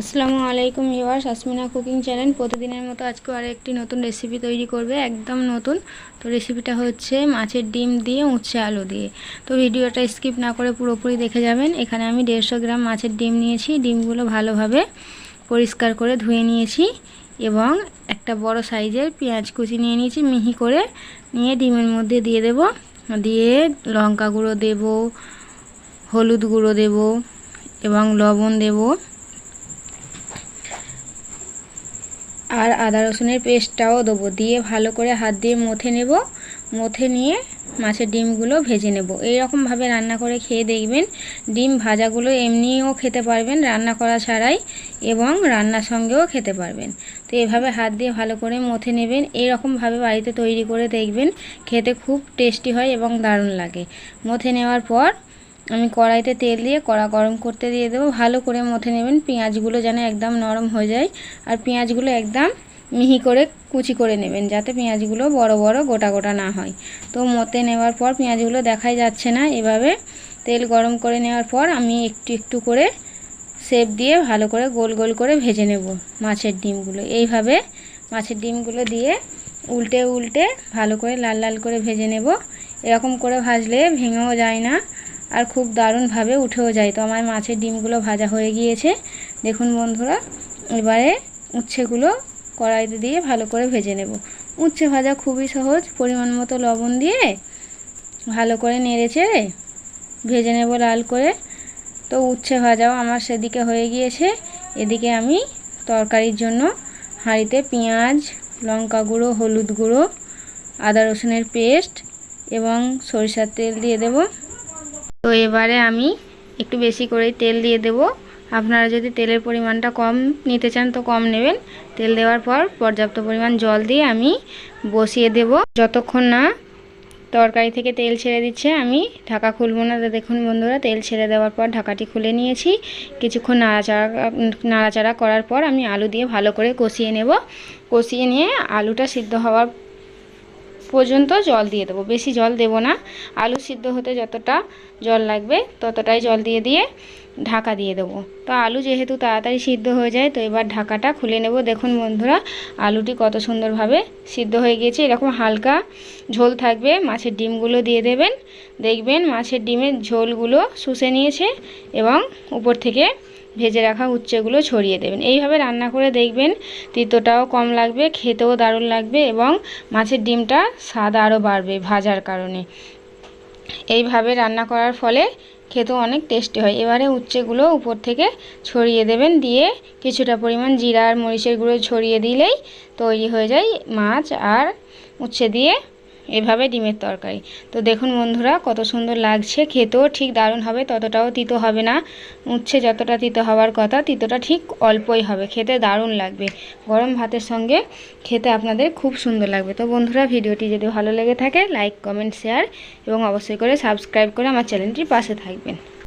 আসসালামু আলাইকুম your শাসমিনা cooking channel. প্রতিদিনের মতো আজকে আর একটি নতুন রেসিপি তৈরি করবে, একদম নতুন। তো রেসিপিটা হচ্ছে মাছের ডিম দিয়ে উচ্ছে আলু দিয়ে। তো ভিডিওটা স্কিপ না করে পুরোপুরি দেখে যাবেন। এখানে আমি দেড়শো গ্রাম মাছের ডিম নিয়েছি। ডিমগুলো ভালোভাবে পরিষ্কার করে ধুয়ে নিয়েছি এবং একটা বড় সাইজের পেঁয়াজ কুচি নিয়ে নিয়েছি। মিহি করে নিয়ে ডিমের মধ্যে দিয়ে দেব। দিয়ে লঙ্কা গুঁড়ো দেব, হলুদ গুঁড়ো দেব এবং লবণ দেবো। আর আদা রসুনের পেস্টটাও দেবো। দিয়ে ভালো করে হাত দিয়ে মথে নেব। মথে নিয়ে মাছের ডিমগুলো ভেজে নেব। এইরকমভাবে রান্না করে খেয়ে দেখবেন ডিম ভাজাগুলো এমনিও খেতে পারবেন রান্না করা ছাড়াই এবং রান্নার সঙ্গেও খেতে পারবেন। তো এভাবে হাত দিয়ে ভালো করে মথে নেবেন। এইরকমভাবে বাড়িতে তৈরি করে দেখবেন। খেতে খুব টেস্টি হয় এবং দারুণ লাগে। মথে নেওয়ার পর আমি কড়াইতে তেল দিয়ে কড়া গরম করতে দিয়ে দেবো। ভালো করে মথে নেবেন। পেঁয়াজগুলো যেন একদম নরম হয়ে যায়। আর পেঁয়াজগুলো একদম মিহি করে কুচি করে নেবেন যাতে পেঁয়াজগুলো বড় বড় গোটা গোটা না হয়। তো মতে নেওয়ার পর পেঁয়াজগুলো দেখাই যাচ্ছে না। এভাবে তেল গরম করে নেওয়ার পর আমি একটু একটু করে সেপ দিয়ে ভালো করে গোল গোল করে ভেজে নেব মাছের ডিমগুলো। এইভাবে মাছের ডিমগুলো দিয়ে উল্টে উল্টে ভালো করে লাল লাল করে ভেজে নেব। এরকম করে ভাজলে ভেঙেও যায় না। আর খুব দারুণভাবে উঠেও যায়। তো আমার মাছের ডিমগুলো ভাজা হয়ে গিয়েছে। দেখুন বন্ধুরা, এবারে উচ্ছেগুলো কড়াইতে দিয়ে ভালো করে ভেজে নেব। উচ্ছে ভাজা খুবই সহজ, পরিমাণ মতো লবণ দিয়ে ভালো করে নেড়ে চেড়ে ভেজে নেব লাল করে। তো উচ্ছে ভাজাও আমার সেদিকে হয়ে গিয়েছে। এদিকে আমি তরকারির জন্য হাঁড়িতে পেঁয়াজ, লঙ্কা গুঁড়ো, হলুদ গুঁড়ো, আদা রসুনের পেস্ট এবং সরিষার তেল দিয়ে দেব। তো এবারে আমি একটু বেশি করেই তেল দিয়ে দেব। আপনারা যদি তেলের পরিমাণটা কম নিতে চান তো কম নেবেন। তেল দেওয়ার পর পর্যাপ্ত পরিমাণ জল দিয়ে আমি বসিয়ে দেব। যতক্ষণ না তরকারি থেকে তেল ছেড়ে দিচ্ছে, আমি ঢাকা খুলবো না। দেখুন বন্ধুরা, তেল ছেড়ে দেওয়ার পর ঢাকাটি খুলে নিয়েছি। কিছুক্ষণ নাড়াচাড়া নাড়াচাড়া করার পর আমি আলু দিয়ে ভালো করে কষিয়ে নেব। কষিয়ে নিয়ে আলুটা সিদ্ধ হওয়ার পর্যন্ত জল দিয়ে দেবো। বেশি জল দেব না। আলু সিদ্ধ হতে যতটা জল লাগবে, ততটাই জল দিয়ে দিয়ে ঢাকা দিয়ে দেবো। তো আলু যেহেতু তাড়াতাড়ি সিদ্ধ হয়ে যায়, তো এবার ঢাকাটা খুলে নেব। দেখুন বন্ধুরা, আলুটি কত সুন্দরভাবে সিদ্ধ হয়ে গিয়েছে। এরকম হালকা ঝোল থাকবে। মাছের ডিমগুলো দিয়ে দেবেন। দেখবেন মাছের ডিমের ঝোলগুলো শুষে নিয়েছে এবং উপর থেকে ভেজে রাখা উচ্ছেগুলো ছড়িয়ে দেবেন। এইভাবে রান্না করে দেখবেন তিতোটাও কম লাগবে, খেতেও দারুণ লাগবে এবং মাছের ডিমটা স্বাদ আরও বাড়বে ভাজার কারণে। এইভাবে রান্না করার ফলে খেতেও অনেক টেস্টি হয়। এবারে উচ্ছেগুলো উপর থেকে ছড়িয়ে দেবেন, দিয়ে কিছুটা পরিমাণ জিরা আর মরিচের গুঁড়ো ছড়িয়ে দিলেই তৈরি হয়ে যায় মাছ আর উচ্ছে দিয়ে এভাবে ডিমের তরকারি। তো দেখুন বন্ধুরা, কত সুন্দর লাগছে, খেতেও ঠিক দারুণ হবে, ততটাও তিতো হবে না। উচ্ছে যতটা তিতো হওয়ার কথা, তিতোটা ঠিক অল্পই হবে, খেতে দারুণ লাগবে। গরম ভাতের সঙ্গে খেতে আপনাদের খুব সুন্দর লাগবে। তো বন্ধুরা, ভিডিওটি যদি ভালো লেগে থাকে লাইক কমেন্ট শেয়ার এবং অবশ্যই করে সাবস্ক্রাইব করে আমার চ্যানেলটির পাশে থাকবেন।